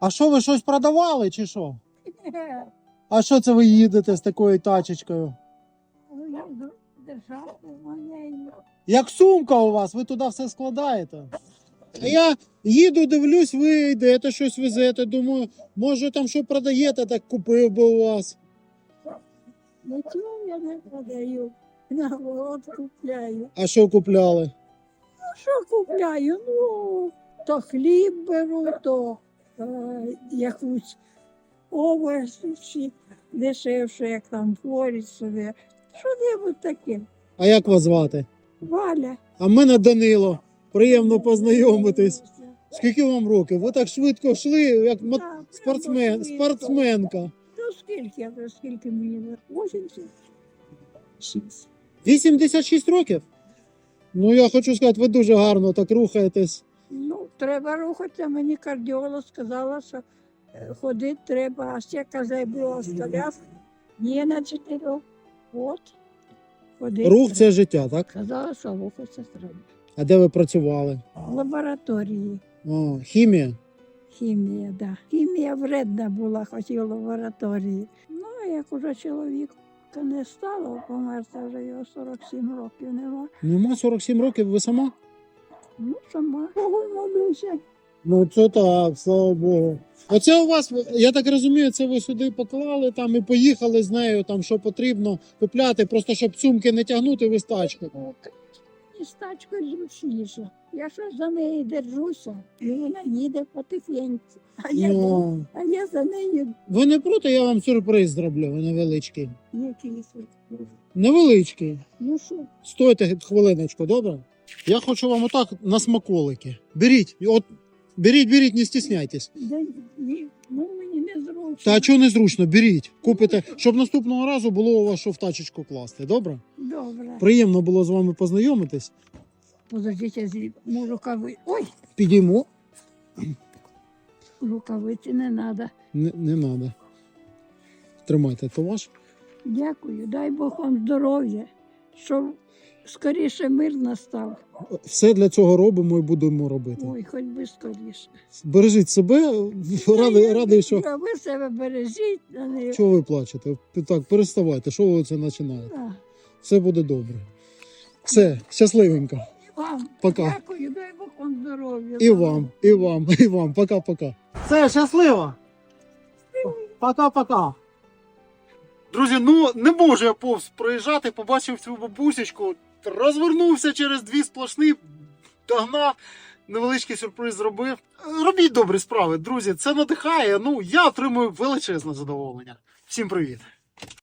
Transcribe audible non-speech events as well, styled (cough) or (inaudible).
А що ви щось продавали чи що? (laughs) А що це ви їдете з такою тачечкою? Як сумка у вас, ви туди все складаєте. А я їду, дивлюсь, ви йдете щось везете. Думаю, може там що продаєте, так купив би у вас. Нічого я не продаю. Наоборот купляю. А що купляли? Ну, що купляю? Ну, то хліб беру, то якусь овочі дешевше, як там собі. Що-небудь таке. А як вас звати? Валя. А мене Данило. Приємно познайомитись. Скільки вам років? Ви так швидко йшли, як Так, спортсмен, спортсменка. Ну скільки, а скільки мені? 80? 86 років? Ну, я хочу сказати, ви дуже гарно так рухаєтесь. Треба рухатися. Мені кардіолог сказала, що е, ходити треба, а ще казав, була столяв. Ні, на чотирьох. От. Ходити. Рух це життя, так? Казала, що рухатися треба. А де ви працювали? В лабораторії. О, хімія. Хімія, да. Хімія вредна була, хоч і в лабораторії. Ну, а як уже чоловік не стало, помер, це вже його 47 років нема. Нема 47 років, ви сама? Ну, сама. Богу. Ну, це так, слава Богу. Оце у вас, я так розумію, це ви сюди поклали там і поїхали з нею, там що потрібно купляти, просто щоб сумки не тягнути, ви з тачкою. І з тачкою зручніше. Я що за неї держуся, і вона їде потихеньку. А я, Ну, а я за нею ви не проти, я вам сюрприз зроблю невеличкий. якийсь. Невеличкий. Ну що, Стойте хвилиночку, добре? Я хочу вам отак на смаколики. Беріть, от беріть, беріть, не стісняйтесь. да, ні, ну мені не зручно. Та чого незручно, беріть, купите, щоб наступного разу було у вас що в тачечку класти. Добре? Добре. Приємно було з вами познайомитись. Подождіть, я зі- ну, рукави. Ой, Підіймо. рукавиці не треба. Не, не треба. Тримайте, то ваш. Дякую, дай Бог вам здоров'я, щоб скоріше мир настав. Все для цього робимо і будемо робити. Ой, хоч би скоріше. Бережіть себе, радий, радий, що. А ви себе бережіть, а не Чого ви плачете? Так, переставайте, що ви це починаєте? А, Все буде добре. Все, щасливенько. вам. Пока. Дякую, дай Бог вам здоров'я. І вам, і вам, (laughs) і вам. Пока-пока. Все, щасливо. Пока-пока. Друзі, ну не можу я повз проїжджати, побачив цю бабусечку, розвернувся через дві сплошні, догнав, невеличкий сюрприз зробив. Робіть добрі справи, друзі, це надихає. Ну, я отримую величезне задоволення. Всім привіт!